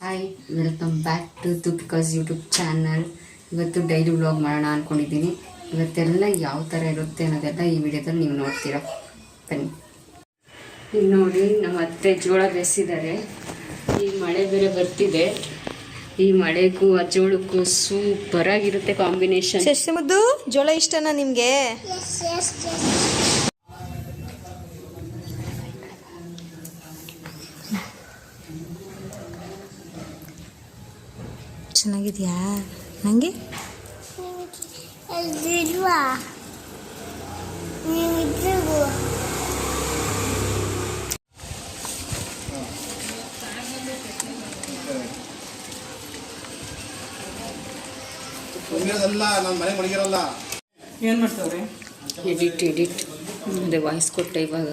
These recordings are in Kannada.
Hi welcome back to Bikas YouTube channel ಇವತ್ತು ಡೈಲಿ ವ್ಲಾಗ್ ಮಾಡೋಣ ಅಂದ್ಕೊಂಡಿದ್ದೀನಿ ಇವತ್ತೆಲ್ಲ ಯಾವ ಥರ ಇರುತ್ತೆ ಅನ್ನೋದೆಲ್ಲ ಈ ವಿಡಿಯೋದಲ್ಲಿ ನೀವು ನೋಡ್ತೀರಾ. ಬನ್ನಿ. ಈಗ ನೋಡಿ ನಮ್ಮ ಅತ್ತೆ ಜೋಳ ಬೆಸಿದ್ದಾರೆ ಈ ಮಳೆ ಬೇರೆ ಬರ್ತಿದೆ. ಈ ಮಳೆಗೂ ಆ ಜೋಳಕ್ಕೂ ಸೂಪರ್ ಆಗಿರುತ್ತೆ ಕಾಂಬಿನೇಷನ್ ಶಶಿ ಮುದ್ದು ಜೋಳ ಇಷ್ಟನಾ ನಿಮ್ಗೆ? ಏನು ಮಾಡ್ತಾವ್ರೆ? ಎಡಿಟ್ ಎಡಿಟ್ ಅಂದರೆ ವಾಯ್ಸ್ ಕೊಟ್ಟೆ ಇವಾಗ.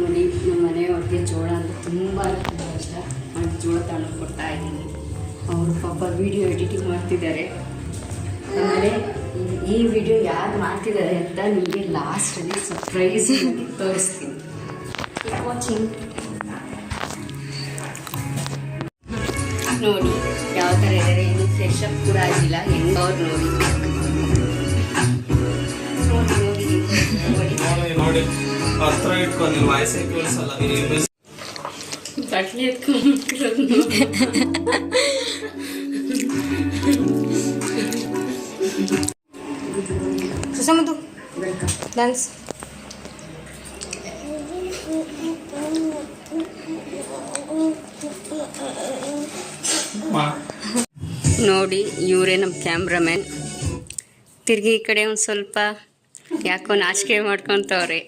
ನೋಡಿ ನಮ್ಮ ಮನೆಯವ್ರಿಗೆ ಜೋಳ ಅಂದರೆ ತುಂಬ ತುಂಬ ಇಷ್ಟ. ನಾನು ಜೋಳ ತಗೊಂಡು ಕೊಡ್ತಾ ಇದ್ದೀನಿ. ಅವರು ಪಾಪ ವಿಡಿಯೋ ಎಡಿಟಿಂಗ್ ಮಾಡ್ತಿದ್ದಾರೆ. ಆಮೇಲೆ ಈ- ವಿಡಿಯೋ ಯಾರು ಮಾಡ್ತಿದ್ದಾರೆ ಅಂತ ನಿಮಗೆ ಲಾಸ್ಟಲ್ಲಿ ಸರ್ಪ್ರೈಸ್ ತೋರಿಸ್ತೀನಿ. ವಾಚಿಂಗ್ ನೋಡಿ, ಯಾವ ಥರ ಇದ್ದಾರೆ ಇನ್ನು ಫ್ರೆಶ್ ಅಪ್ ಕೂಡ ಆಗಿಲ್ಲ. ಹೆಂಗವ್ರು ನೋಡಿ? ನೋಡಿ ನೋಡಿ ನೋಡಿ ಹತ್ರ ಇಟ್ಕೊಂಡು ನೀನು ವಾಯ್ಸೇ ಕೇಳಿಸಲ್ಲ ನೀನು ಬಟ್ಲಿ ಎತ್ಕೊಂಡ್ಬಿಟ್ಟಿರೋದು ಶಶಿ ಮುದ್ದು ಡ್ಯಾನ್ಸ್ ನೋಡಿ ಇವರೇ ನಮ್ಮ ಕ್ಯಾಮ್ರಾಮ್ಯಾನ್ ತಿರ್ಗಿ ಈ ಕಡೆ ಒಂದು ಸ್ವಲ್ಪ ಯಾಕೋ ನಾಚಿಕೆ ಮಾಡ್ಕೊತವ್ರೆ.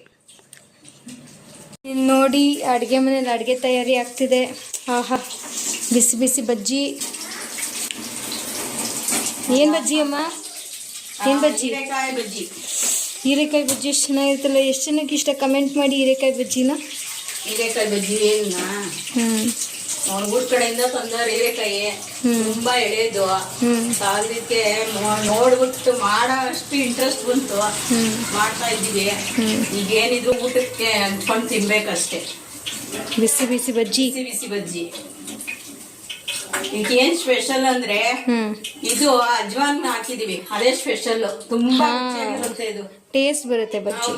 ನೋಡಿ ಅಡುಗೆ ಮನೇಲಿ ಅಡುಗೆ ತಯಾರಿ ಆಗ್ತಿದೆ. ಆಹಾ ಬಿಸಿ ಬಿಸಿ ಬಜ್ಜಿ. ಏನು ಬಜ್ಜಿ ಅಮ್ಮ? ಏನು ಬಜ್ಜಿ? ಹೀರೆಕಾಯಿ ಬಜ್ಜಿ ಹೀರೆಕಾಯಿ ಬಜ್ಜಿ ಎಷ್ಟು ಚೆನ್ನಾಗಿರ್ತಲ್ಲ ಎಷ್ಟು ಜನಕ್ಕೆ ಇಷ್ಟ? ಕಮೆಂಟ್ ಮಾಡಿ ಹೀರೆಕಾಯಿ ಬಜ್ಜಿನ. ಹೀರೆಕಾಯಿ ಬಜ್ಜಿ ಏನ ಹ್ಞೂ ಅವ್ರ ಊರ್ ಕಡೆಯಿಂದ ಬಂದ ಹೀರೆಕಾಯಿ. ತುಂಬಾ ಎಳೆದು. ಅದಕ್ಕೆ ನೋಡ್ಬಿಟ್ಟು ಮಾಡೋ ಅಷ್ಟು ಇಂಟ್ರೆಸ್ಟ್ ಬಂತು. ಮಾಡ್ತಾ ಇದ್ದೀವಿ. ಈಗ ಏನಿದ್ರು ಊಟಕ್ಕೆ ಅಂದ್ಕೊಂಡು ತಿನ್ಬೇಕಷ್ಟೇ. ಬಿಸಿ ಬಿಸಿ ಬಜ್ಜಿ. ಬಿಸಿ ಬಿಸಿ ಬಜ್ಜಿ. ಈಗ ಏನ್ ಸ್ಪೆಷಲ್ ಅಂದ್ರೆ ಇದು ಅಜ್ವಾನ್ ಹಾಕಿದೀವಿ. ಅದೇ ಸ್ಪೆಷಲ್ ತುಂಬಾ ಇದು. ಟೇಸ್ಟ್ ಬರುತ್ತೆ ಬಜ್ಜಿ.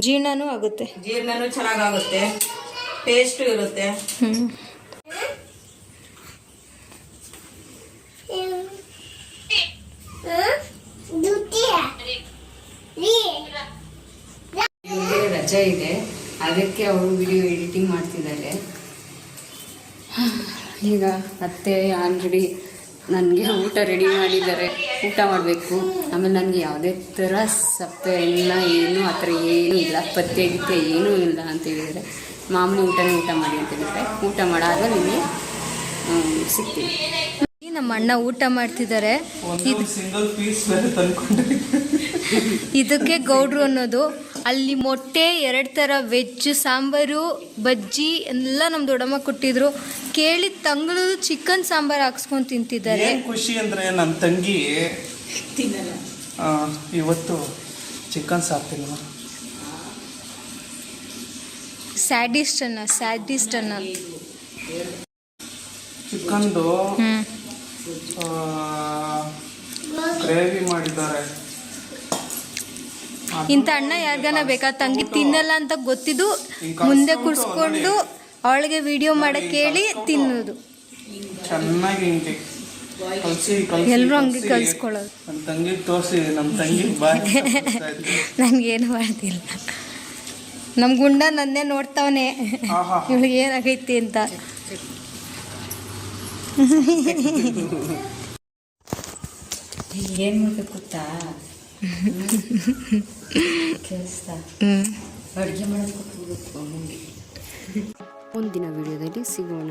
ಜೀರ್ಣನೂ ಆಗುತ್ತೆ. ಜೀರ್ಣನೂ ಚೆನ್ನಾಗಾಗುತ್ತೆ. ಟೇಸ್ಟ್ ಇರುತ್ತೆ. ರಜೆ ಇದೆ. ಅದಕ್ಕೆ ಅವರು ವಿಡಿಯೋ ಎಡಿಟಿಂಗ್ ಮಾಡ್ತಿದ್ದಾರೆ. ಈಗ ಅತ್ತೆ ಆಲ್ರೆಡಿ ನನಗೆ ಊಟ ರೆಡಿ ಮಾಡಿದ್ದಾರೆ. ಊಟ ಮಾಡಬೇಕು. ಆಮೇಲೆ ನನಗೆ ಯಾವುದೇ ಥರ ಸಪ್ಪೆ ಇಲ್ಲ ಏನು ಆ ಥರ ಏನೂ ಇಲ್ಲ. ಪತ್ತೆ ಗಿತ್ತೆ ಏನೂ ಇಲ್ಲ ಅಂತ ಹೇಳಿದರೆ ಮಾಮೂಲಿ ಊಟನೇ ಊಟ ಮಾಡಿ ಅಂತ ಹೇಳಿದ್ರೆ ಊಟ ಮಾಡಾದ್ಮೇಲೆ ನಿಮಗೆ ಸಿಗ್ತೀವಿ ನಮ್ಮ ಅಣ್ಣ ಊಟ ಮಾಡ್ತಿದ್ದಾರೆ. ಇದು ಸಿಂಗಲ್ ಪೀಸ್ ಬೇರೆ ತಂದ್ಕೊಂಡ್ರೆ. ಇದಕ್ಕೆ ಗೌಡ್ರು ಅನ್ನೋದು. ಅಲ್ಲಿ ಮೊಟ್ಟೆ ಎರಡು ಥರ ವೆಜ್ ಸಾಂಬಾರು ಬಜ್ಜಿ ಎಲ್ಲ ನಮ್ಮ ದೊಡ್ಡಮ್ಮ ಕೊಟ್ಟಿದ್ರು. ಕೇಳಿ ತಂಗಳು ಚಿಕನ್ ಸಾಂಬಾರು ಹಾಕ್ಸ್ಕೊಂಡು ತಿಂತಿದ್ದಾರೆ. ಏನ್ ಖುಷಿ ಅಂದ್ರೆ ನನ್ನ ತಂಗಿ ತಿನ್ನಲ್ಲ. ಆ, ಇವತ್ತು ಚಿಕನ್ ಸಾಕ್ತಿಲ್ವ ಸ್ಯಾಡಿಸ್ಟ್ ಅನ್ನ ಸ್ಯಾಡಿಸ್ಟ್ ಅನ್ನ ಚಿಕನ್ದು ಗ್ರೇವಿ ಮಾಡಿದ್ದಾರೆ. ಇಂಥ ಅಣ್ಣ ಯಾರಿಗಾನ ಬೇಕಾ? ತಂಗಿ ತಿನ್ನಲ್ಲ ಅಂತ ಗೊತ್ತಿದ್ದು ಮುಂದೆ ಕುಡ್ಸ್ಕೊಂಡು ಕೂರಿಸ್ಕೊಂಡು ಅವಳಿಗೆ ವಿಡಿಯೋ ಮಾಡಕ್ಕೆ ಹೇಳಿ ತಿನ್ನೋದು. ಚೆನ್ನಾಗಿ ಹಿಂಗೆ ಎಲ್ರೂ ಹಂಗೆ ಕಲ್ಸಿ. ಕಲ್ಸ್ಕೊಳ್ಳೋದು. ತೋರಿಸಿ ನಮ್ಮ ತಂಗಿ ನನಗೇನು ಮಾಡ್ತಿಲ್ಲ. ನಮ್ಮ ಗುಂಡ ನನ್ನೇ ನೋಡ್ತಾವನೆ. ಇವಳಿಗೆ ಏನಾಗೈತಿ ಅಂತ. ಏನು ಮಾಡಬೇಕು ಗೊತ್ತಾ ಕೇಳಿಸ್ತಾ ಅಡುಗೆ ಹೋಗ್ಬೇಕು ಮುಂದಿನ ವಿಡಿಯೋದಲ್ಲಿ ಸಿಗೋಣ.